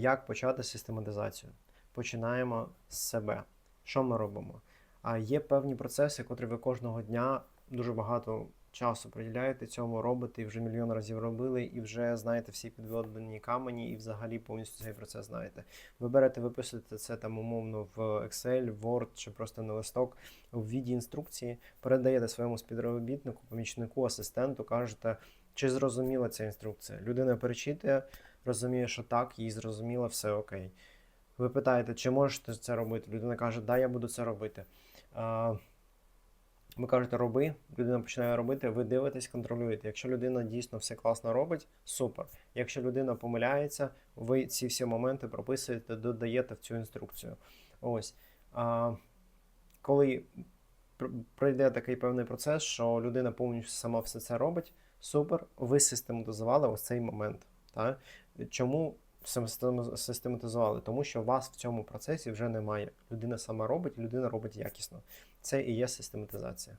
Як почати систематизацію? Починаємо з себе. Що ми робимо? А є певні процеси, котрі ви кожного дня дуже багато часу приділяєте цьому, робите і вже мільйон разів робили, і вже знаєте всі підводні камені, і взагалі повністю цей процес знаєте. Ви берете, виписуєте це там умовно в Excel, Word чи просто на листок в віді інструкції, передаєте своєму співробітнику, помічнику, асистенту, кажете, чи зрозуміла ця інструкція. Людина перечитує, розуміє, що так, їй зрозуміло, все окей. Ви питаєте, чи можете це робити? Людина каже, да, я буду це робити. А, ви кажете, роби, людина починає робити, ви дивитесь, контролюєте. Якщо людина дійсно все класно робить, супер. Якщо людина помиляється, ви ці всі моменти прописуєте, додаєте в цю інструкцію. Ось. А, коли пройде такий певний процес, що людина повністю сама все це робить, супер, ви систематизували ось цей момент. Так? Чому систематизували? Тому що вас в цьому процесі вже немає. Людина сама робить, людина робить якісно. Це і є систематизація.